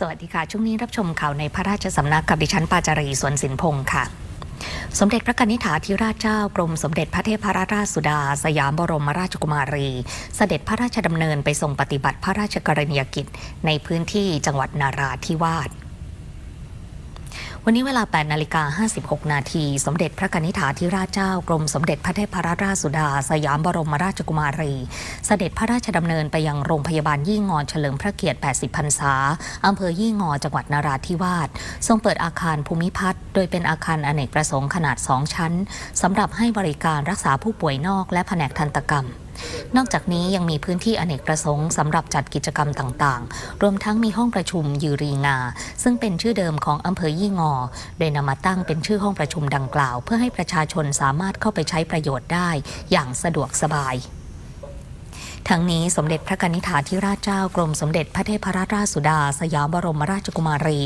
สวัสดีค่ะ ช่วงนี้รับชมข่าวในพระราชสำนักกับดิฉันปาจารีสวนสินพงศ์ค่ะ สมเด็จพระกนิษฐาธิราชเจ้ากรมสมเด็จพระเทพรัตนราชสุดา สยามบรมราชกุมารี เสด็จพระราชดำเนินไปทรงปฏิบัติพระราชกรณียกิจ ในพื้นที่จังหวัดนาราธิวาส วันนี้เวลา 8 นาฬิกา 56 นาที สมเด็จพระกนิษฐาธิราชเจ้า กรมสมเด็จพระเทพรัตนราชสุดา สยามบรมราชกุมารี เสด็จพระราชดำเนินไปยังโรงพยาบาลยี่งอเฉลิมพระเกียรติ 80 พรรษา อำเภอยี่งอจังหวัดนาราธิวาส ทรงเปิดอาคารภูมิพัฒน์ โดยเป็นอาคารอเนกประสงค์ขนาด 2 ชั้นสำหรับให้บริการรักษาผู้ป่วยนอกและแผนกทันตกรรม นอกจากนี้ยังมีพื้นที่อเนกประสงค์สำหรับจัดกิจกรรมต่างๆ รวมทั้งมีห้องประชุมยูรีงา ซึ่งเป็นชื่อเดิมของอำเภอยี่งอ โดยนำมาตั้งเป็นชื่อห้องประชุมดังกล่าว เพื่อให้ประชาชนสามารถเข้าไปใช้ประโยชน์ได้ อย่างสะดวกสบาย ทั้งนี้สมเด็จพระกนิษฐาธิราชเจ้ากรมสมเด็จพระเทพรัตนราชสุดา สยามบรมราชกุมารี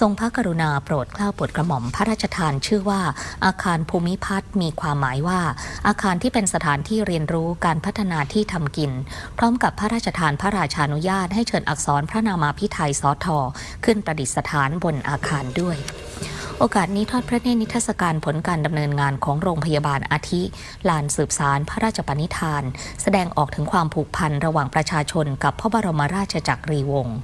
ทรงพระกรุณาโปรดเกล้าโปรดกระหม่อมพระราชทานชื่อว่า อาคารภูมิพัฒน์มีความหมายว่า อาคารที่เป็นสถานที่เรียนรู้การพัฒนาที่ทำกิน พร้อมกับพระราชทานพระราชานุญาตให้เชิญอักษรพระนามาพิไทยสอทอขึ้นประดิษฐานบนอาคารด้วย โอกาสนี้ทอดพระเนตรนิทรรศการผลการดำเนินงานของโรงพยาบาลอาทิ ลานสืบสารพระราชปณิธาน แสดงออกถึงความผูกพันระหว่างประชาชนกับพระบรมราชจักรีวงศ์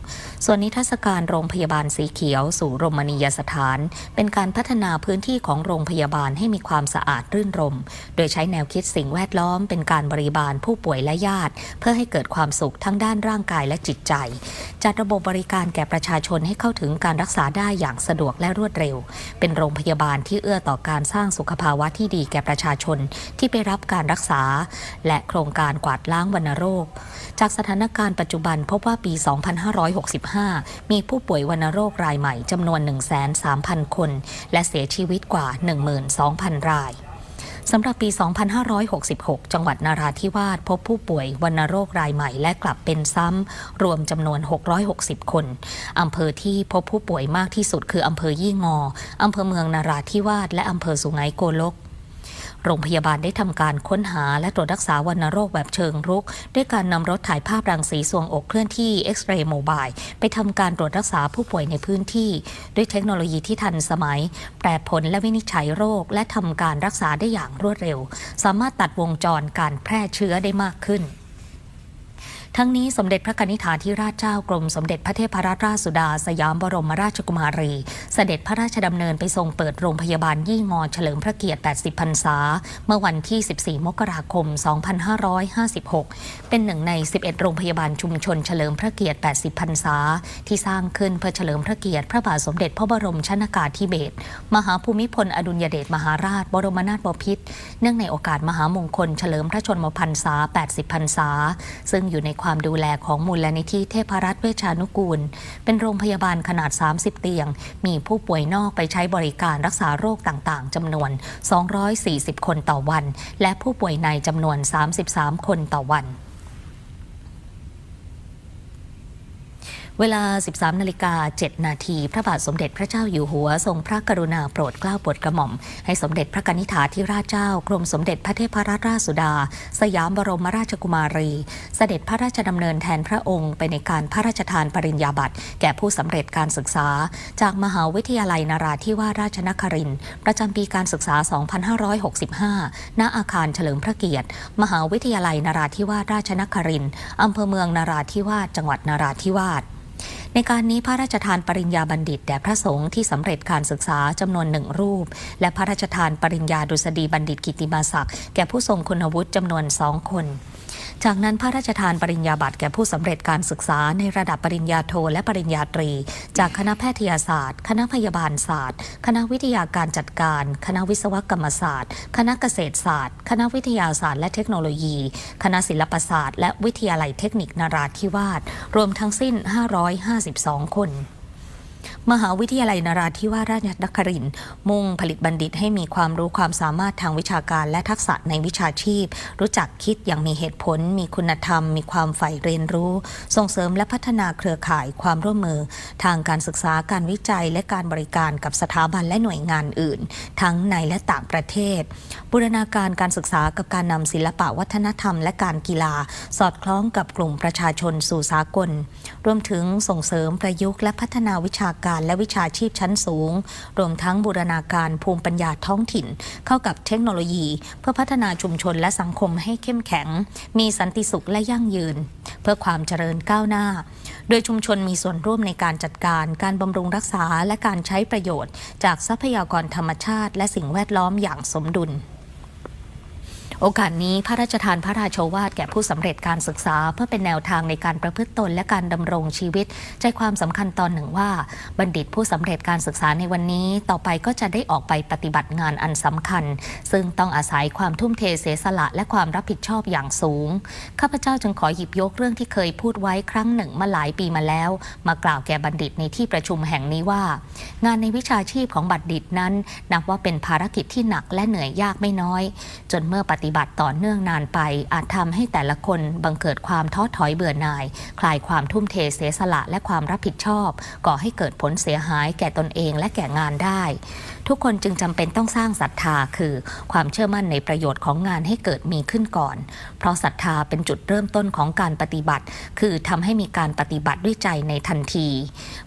ส่วนนิทรรศการโรงพยาบาลสีเขียว สู่รมณียสถาน เป็นการพัฒนาพื้นที่ของโรงพยาบาลให้มีความสะอาดรื่นรม โดยใช้แนวคิดสิ่งแวดล้อม เป็นการบริบาลผู้ป่วยและญาติ เพื่อให้เกิดความสุขทั้งด้านร่างกายและจิตใจ จัดระบบบริการแก่ประชาชนให้เข้าถึงการรักษาได้อย่างสะดวกและรวดเร็วเป็นโรงพยาบาลที่เอื้อต่อการสร้างสุขภาวะที่ดีแก่ประชาชนที่ไปรับการรักษา และโครงการกวาดล้างวัณโรค จากสถานการณ์ปัจจุบันพบว่าปี 2565 มีผู้ป่วยวัณโรครายใหม่จำนวน103,000 คน และเสียชีวิตกว่า 12,000 ราย สำหรับปี 2566 จังหวัดนาราธิวาสพบผู้ป่วยวัณโรครายใหม่และกลับเป็นซ้ำ รวมจำนวน 660 คน อำเภอที่พบผู้ป่วยมากที่สุดคืออำเภอยี่งอ อำเภอเมืองนาราธิวาสและอำเภอสุไหงโกลก โรงพยาบาลได้ทำการค้นหาและตรวจรักษาวัณโรคแบบเชิงรุก ด้วยการนำรถถ่ายภาพรังสีสวงอกเคลื่อนที่เอ็กซเรย์โมบายไปทำการตรวจรักษาผู้ป่วยในพื้นที่ ด้วยเทคโนโลยีที่ทันสมัย แปรผลและวินิจฉัยโรค และทำการรักษาได้อย่างรวดเร็ว สามารถตัดวงจรการแพร่เชื้อได้มากขึ้น ทั้งนี้สมเด็จพระนิษฐาธิราชเจ้ากรมสมเด็จพระเทพรัตนราชสุดา สยามบรมราชกุมารี เสด็จพระราชดำเนินไปทรงเปิดโรงพยาบาลยี่งอเฉลิมพระเกียรติ 80 พรรษา เมื่อวันที่ 14 มกราคม 2556 เป็นหนึ่งใน 11 โรงพยาบาลชุมชนเฉลิมพระเกียรติ 80 พรรษา ที่สร้างขึ้นเพื่อเฉลิมพระเกียรติพระบาทสมเด็จพระบรมชนากาธิเบศรมหาภูมิพลอดุลยเดชมหาราช บรมนาถบพิตรเนื่องในโอกาสมหามงคลเฉลิมพระชนมพรรษา 80 พรรษา ซึ่งอยู่ในความดูแลของมูลนิธิเทพรัตน์เวชานุกูล เป็นโรงพยาบาลขนาด 30 เตียง มีผู้ป่วยนอกไปใช้บริการรักษาโรคต่างๆจำนวน 240 คนต่อวัน และผู้ป่วยในจำนวน 33 คนต่อวัน เวลา 13นาฬิกา7นาทีพระบาทสมเด็จพระเจ้าอยู่หัว ทรงพระกรุณาโปรดเกล้าโปรดกระหม่อม ให้สมเด็จพระนิษฐาธิราชเจ้ากรมสมเด็จพระเทพรัตนราชสุดา สยามบรมราชกุมารี เสด็จพระราชดำเนินแทนพระองค์ ไปในการพระราชทานปริญญาบัตรแก่ผู้สำเร็จการศึกษา จากมหาวิทยาลัยนาราธิวาสราชนครินทร์ประจำปีการศึกษา 2565 ณ อาคารเฉลิมพระเกียรติ มหาวิทยาลัยนาราธิวาสราชนครินทร์อำเภอเมืองนาราธิวาสจังหวัดนาราธิวาส ในการนี้พระราชทานปริญญาบัณฑิตแด่พระสงฆ์ที่สำเร็จการศึกษาจำนวนหนึ่งรูป และพระราชทานปริญญาดุษฎีบัณฑิตกิติมาศักดิ์แก่ผู้ทรงคุณวุฒิจำนวนสองคน จากนั้นพระราชทานปริญญาบัตรแก่ผู้สำเร็จการศึกษาในระดับปริญญาโทและปริญญาตรี จากคณะแพทยศาสตร์ คณะพยาบาลศาสตร์ คณะวิทยาการจัดการ คณะวิศวกรรมศาสตร์ คณะเกษตรศาสตร์ คณะวิทยาศาสตร์และเทคโนโลยี คณะศิลปศาสตร์ และวิทยาลัยเทคนิคนราธิวาสรวมทั้งสิ้น 552 คน มหาวิทยาลัยนราธิวาสราชนครินทร์มุ่งผลิตบัณฑิตให้มีความรู้ความสามารถทางวิชาการและทักษะในวิชาชีพ รู้จักคิดอย่างมีเหตุผล มีคุณธรรม มีความใฝ่เรียนรู้ ส่งเสริมและพัฒนาเครือข่ายความร่วมมือ ทางการศึกษาการวิจัยและการบริการกับสถาบันและหน่วยงานอื่น ทั้งในและต่างประเทศ บูรณาการการศึกษากับการนำศิลปะวัฒนธรรม และการกีฬา สอดคล้องกับกลุ่มประชาชนสู่สากล รวมถึงส่งเสริมประยุกต์และพัฒนาวิชาการและวิชาชีพชั้นสูง รวมทั้งบูรณาการภูมิปัญญาท้องถิ่น เข้ากับเทคโนโลยี เพื่อพัฒนาชุมชนและสังคมให้เข้มแข็ง มีสันติสุขและยั่งยืน เพื่อความเจริญก้าวหน้า โดยชุมชนมีส่วนร่วมในการจัดการการบำรุงรักษาและการใช้ประโยชน์ จากทรัพยากรธรรมชาติ และสิ่งแวดล้อมอย่างสมดุล โอกาสนี้พระราชทานพระราชวาทแก่ผู้สำเร็จการศึกษา เพื่อเป็นแนวทางในการประพฤติตนและการดำรงชีวิต ใจความสำคัญตอนหนึ่งว่า บัณฑิตผู้สำเร็จการศึกษาในวันนี้ ต่อไปก็จะได้ออกไปปฏิบัติงานอันสำคัญ ซึ่งต้องอาศัยความทุ่มเทเสียสละและความรับผิดชอบอย่างสูง ข้าพเจ้าจึงขอหยิบยกเรื่องที่เคยพูดไว้ครั้งหนึ่งมาหลายปีมาแล้ว มากล่าวแก่บัณฑิตในที่ประชุมแห่งนี้ว่า งานในวิชาชีพของบัณฑิตนั้น นับว่าเป็นภารกิจที่หนักและเหนื่อยยากไม่น้อย จนเมื่อปฏิบัติต่อเนื่องนานไป อาจทำให้แต่ละคนบังเกิดความท้อถอยเบื่อหน่าย คลายความทุ่มเทเสียสละและความรับผิดชอบ ก่อให้เกิดผลเสียหายแก่ตนเองและแก่งานได้ ทุกคนจึงจำเป็นต้องสร้างศรัทธาคือ ความเชื่อมั่นในประโยชน์ของงานให้เกิดมีขึ้นก่อน เพราะศรัทธาเป็นจุดเริ่มต้นของการปฏิบัติ คือทำให้มีการปฏิบัติด้วยใจในทันที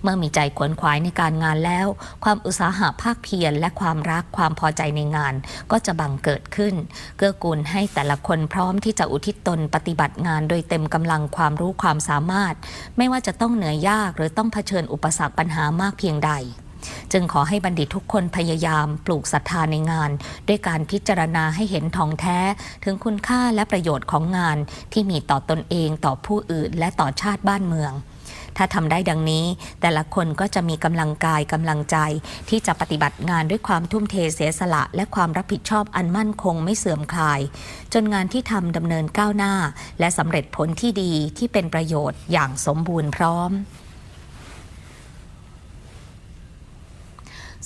เมื่อมีใจขวนขวายในการงานแล้ว ความอุตสาหะภาคเพียรและความรักความพอใจในงานก็จะบังเกิดขึ้น เกื้อกูลให้แต่ละคนพร้อมที่จะอุทิศตนปฏิบัติงานโดยเต็มกำลังความรู้ความสามารถ ไม่ว่าจะต้องเหนื่อยยากหรือต้องเผชิญอุปสรรคปัญหามากเพียงใด จึงขอให้บัณฑิตทุกคนพยายามปลูกศรัทธาในงาน ด้วยการพิจารณาให้เห็นทองแท้ ถึงคุณค่าและประโยชน์ของงานที่มีต่อตนเองต่อผู้อื่นและต่อชาติบ้านเมือง ถ้าทำได้ดังนี้ แต่ละคนก็จะมีกำลังกายกำลังใจ ที่จะปฏิบัติงานด้วยความทุ่มเทเสียสละ และความรับผิดชอบอันมั่นคงไม่เสื่อมคลาย จนงานที่ทำดำเนินก้าวหน้า และสำเร็จผลที่ดีที่เป็นประโยชน์อย่างสมบูรณ์พร้อม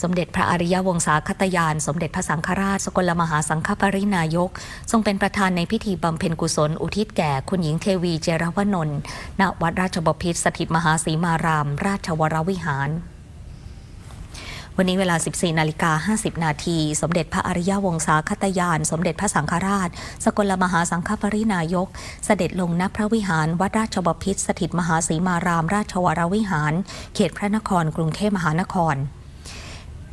สมเด็จพระอริยวงศาคตยาน สมเด็จพระสังฆราช สกลมหาสังฆปรินายก ทรงเป็นประธานในพิธีบำเพ็ญกุศล อุทิศแก่คุณหญิงเทวีเจรวนนท์ณวัดราชบพิตรสถิตมหาสีมาราม ราชวรวิหารวันนี้เวลา 14 นาฬิกา 50 นาที สมเด็จพระอริยวงศาคตยาน สมเด็จพระสังฆราช สกลมหาสังฆปรินายก เสด็จลงณพระวิหาร วัดราชบพิตรสถิตมหาสีมาราม ราชวรวิหาร เขตพระนคร กรุงเทพมหานคร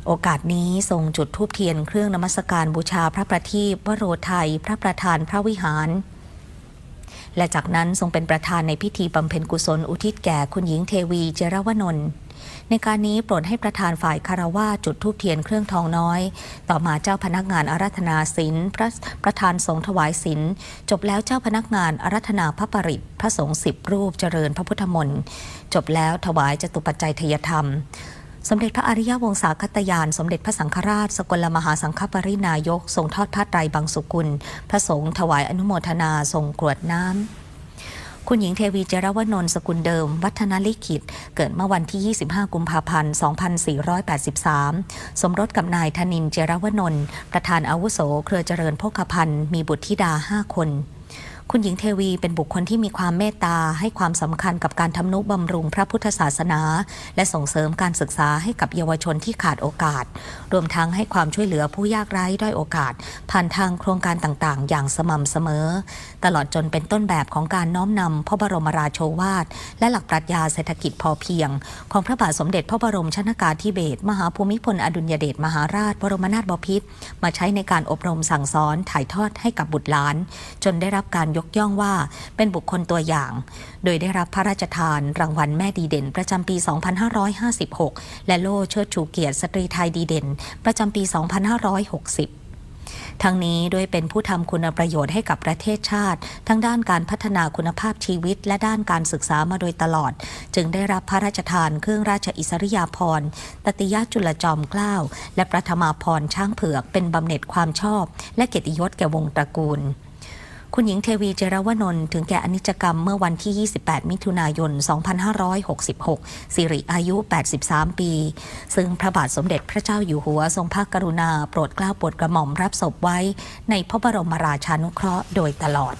โอกาสนี้ทรงจุดธูปเทียนเครื่องนมัสการบูชาพระประทีปวโรไทย พระประธานพระวิหาร และจากนั้นทรงเป็นประธานในพิธีบำเพ็ญกุศลอุทิศแก่คุณหญิงเทวีเจรวนนท์ในการนี้โปรดให้ประธานฝ่ายคารวาจุดธูปเทียนเครื่องทองน้อย ต่อมาเจ้าพนักงานอารัธนาศีลพระประธานสงฆ์ถวายศีลจบแล้วเจ้าพนักงานอารัธนาพระปริตพระสงฆ์สิบรูปเจริญพระพุทธมนต์จบแล้วถวายจตุปัจจัยทยธรรม สมเด็จพระอริยวงศาคตยาน สมเด็จพระสังฆราช สกลมหาสังฆปรินายก ทรงทอดผ้าไตรบางสุกุล พระสงฆ์ถวายอนุโมทนาทรงกรวดน้ำคุณหญิงเทวีเจรวนนท์สกุลเดิม วัฒนลิขิต เกิดเมื่อวันที่ 25 กุมภาพันธ์ 2483 สมรสกับนายธนินเจรวนนท์ประธานอาวุโส เครือเจริญโภคภัณฑ์มีบุตรธิดา 5 คน คุณหญิงเทวีเป็นบุคคลที่มีความเมตตา ให้ความสำคัญกับการทำนุบำรุงพระพุทธศาสนา และส่งเสริมการศึกษาให้กับเยาวชนที่ขาดโอกาส รวมทั้งให้ความช่วยเหลือผู้ยากไร้ด้อยโอกาส ผ่านทางโครงการต่างๆ อย่างสม่ำเสมอ ตลอดจนเป็นต้นแบบของการน้อมนำพระบรมราโชวาท และหลักปรัชญาเศรษฐกิจพอเพียง ของพระบาทสมเด็จพระบรมชนากาธิเบศรมหาภูมิพลอดุลยเดชมหาราช บรมนาถบพิตรมาใช้ในการอบรมสั่งสอนถ่ายทอดให้กับบุตรหลาน จนได้รับการยกย่องว่าเป็นบุคคลตัวอย่าง โดยได้รับพระราชทาน รางวัลแม่ดีเด่น ประจำปี 2556 และโล่เชิดชูเกียรติสตรีไทยดีเด่น ประจำปี 2560 ทั้งนี้ด้วยเป็นผู้ทำคุณประโยชน์ให้กับประเทศชาติ ทั้งด้านการพัฒนาคุณภาพชีวิต และด้านการศึกษามาโดยตลอด จึงได้รับพระราชทานเครื่องราชอิสริยาภรณ์ตติยจุลจอมเกล้าและประธมาพรณ์ช่างเผือกเป็นบำเหน็จความชอบ และเกียรติยศแก่วงตระกูล คุณหญิงเทวีเจรวนนท์ถึงแก่อนิจกรรมเมื่อวันที่ 28 มิถุนายน 2566 สิริอายุ 83 ปี ซึ่งพระบาทสมเด็จพระเจ้าอยู่หัวทรงพระกรุณา โปรดเกล้าโปรดกระหม่อมรับศพไว้ในพระบรมราชานุเคราะห์โดยตลอด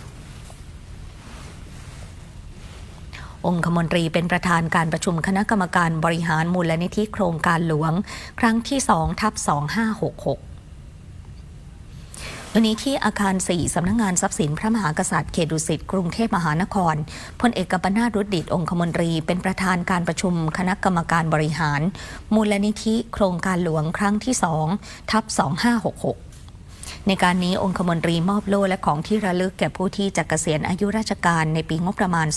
องคมนตรีเป็นประธานการประชุมคณะกรรมการบริหารมูลนิธิโครงการหลวง ครั้งที่ 2 ทับ 2566 วันนี้ที่อาคาร 4 สำนักงงานทรัพย์สินพระมหากษัตริย์เขตดุสิตกรุงเทพมหานครพลเอกกัปนาถรุดดิตองคมนตรี เป็นประธานการประชุมคณะกรรมการบริหาร มูลนิธิโครงการหลวงครั้งที่ 2 ทับ 2566ในการนี้องคมนตรีมอบโล่และของที่ระลึกแก่ผู้ที่จะเกษียณอายุราชการในปีงบประมาณ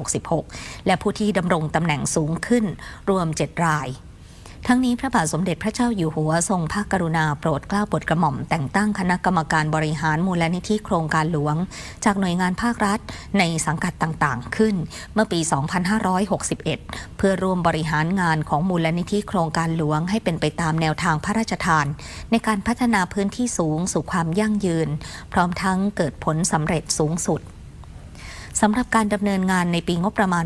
2566 และผู้ที่ดำรงตำแหน่งสูงขึ้น รวม 7 ราย ทั้งนี้พระบาทสมเด็จพระเจ้าอยู่หัวทรงพระกรุณาโปรดเกล้าโปรดกระหม่อมแต่งตั้งคณะกรรมการบริหารมูลนิธิโครงการหลวง จากหน่วยงานภาครัฐในสังกัดต่างๆ ขึ้นเมื่อปี 2561 เพื่อร่วมบริหารงานของมูลนิธิโครงการหลวงให้เป็นไปตามแนวทางพระราชทาน ในการพัฒนาพื้นที่สูงสู่ความยั่งยืน พร้อมทั้งเกิดผลสำเร็จสูงสุด สำหรับการดำเนินงานในปีงบประมาณ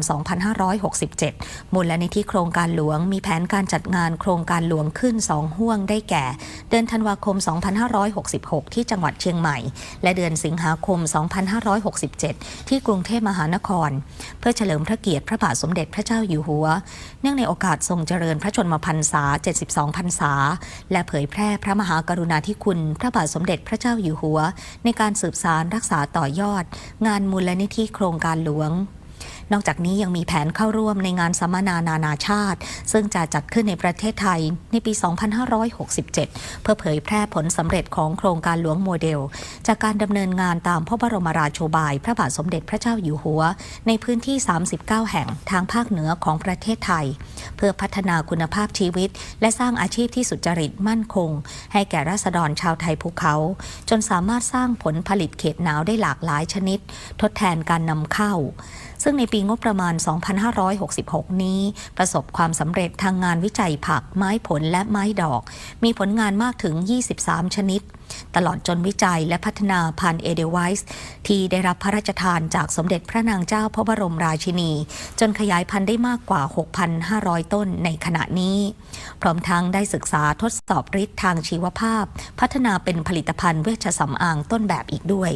2567 มูลนิธิโครงการหลวง มีแผนการจัดงานโครงการหลวงขึ้น 2 ห่วงได้แก่ เดือนธันวาคม 2566 ที่จังหวัดเชียงใหม่ และเดือนสิงหาคม 2567 ที่กรุงเทพมหานคร เพื่อเฉลิมพระเกียรติพระบาทสมเด็จพระเจ้าอยู่หัว เนื่องในโอกาสทรงเจริญพระชนมพรรษา 72 พรรษา และเผยแพร่พระมหากรุณาธิคุณ พระบาทสมเด็จพระเจ้าอยู่หัว ในการสืบสารรักษาต่อยอด งานมูลนิธิโครงการหลวง นอกจากนี้ยังมีแผนเข้าร่วมในงานสัมมนานานาชาติ ซึ่งจะจัดขึ้นในประเทศไทยในปี 2567 เพื่อเผยแพร่ผลสำเร็จของโครงการหลวงโมเดล จากการดำเนินงานตามพระบรมราโชบาย พระบาทสมเด็จพระเจ้าอยู่หัว ในพื้นที่ 39 แห่งทางภาคเหนือของประเทศไทย เพื่อพัฒนาคุณภาพชีวิต และสร้างอาชีพที่สุจริตมั่นคง ให้แก่ราษฎรชาวไทยภูเขา จนสามารถสร้างผลผลิตเขตหนาวได้หลากหลายชนิด ทดแทนการนำเข้า ซึ่งในปีงบประมาณ 2566 นี้ ประสบความสำเร็จทางงานวิจัยผัก ไม้ผลและไม้ดอก มีผลงานมากถึง 23 ชนิด ตลอดจนวิจัยและพัฒนาพันธุ์เอเดไวส์ที่ได้รับพระราชทานจากสมเด็จพระนางเจ้าพระบรมราชินี จนขยายพันธุ์ได้มากกว่า 6,500 ต้นในขณะนี้ พร้อมทั้งได้ศึกษาทดสอบฤทธิ์ทางชีวภาพ พัฒนาเป็นผลิตภัณฑ์เวชสำอางต้นแบบอีกด้วย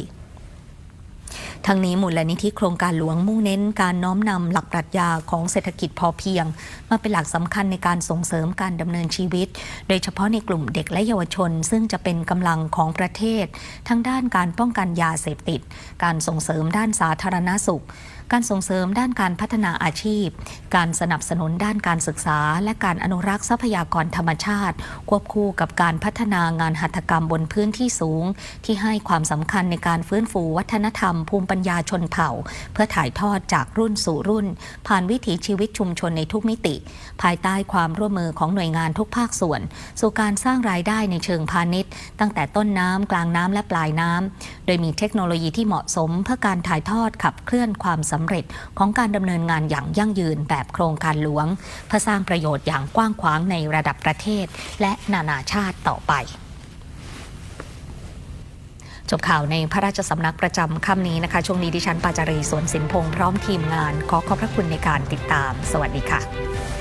ทั้งนี้มูลนิธิโครงการหลวงมุ่งเน้นการน้อมนำหลักปรัชญาของเศรษฐกิจพอเพียง มาเป็นหลักสำคัญในการส่งเสริมการดำเนินชีวิต โดยเฉพาะในกลุ่มเด็กและเยาวชน ซึ่งจะเป็นกำลังของประเทศ ทั้งด้านการป้องกันยาเสพติด การส่งเสริมด้านสาธารณสุข การส่งเสริมด้านการพัฒนาอาชีพ การสนับสนุนด้านการศึกษา และการอนุรักษ์ทรัพยากรธรรมชาติ ควบคู่กับการพัฒนางานหัตถกรรมบนพื้นที่สูง ที่ให้ความสำคัญในการฟื้นฟูวัฒนธรรม ภูมิปัญญาชนเผ่า เพื่อถ่ายทอดจากรุ่นสู่รุ่น ผ่านวิถีชีวิตชุมชนในทุกมิติ ภายใต้ความร่วมมือของหน่วยงานทุกภาคส่วน สู่การสร้างรายได้ในเชิงพาณิชย์ ตั้งแต่ต้นน้ำกลางน้ำและปลายน้ำโดยมีเทคโนโลยีที่เหมาะสม เพื่อการถ่ายทอดขับเคลื่อนความสำเร็จของการดำเนินงานอย่างยั่งยืนแบบโครงการหลวง เพื่อสร้างประโยชน์อย่างกว้างขวางในระดับประเทศ และนานาชาติต่อไปจบข่าวในพระราชสำนักประจำค่ำนี้นะคะ ช่วงนี้ดิฉันปาจารีสวนสินพงษ์พร้อมทีมงาน ขอขอบพระคุณในการติดตาม สวัสดีค่ะ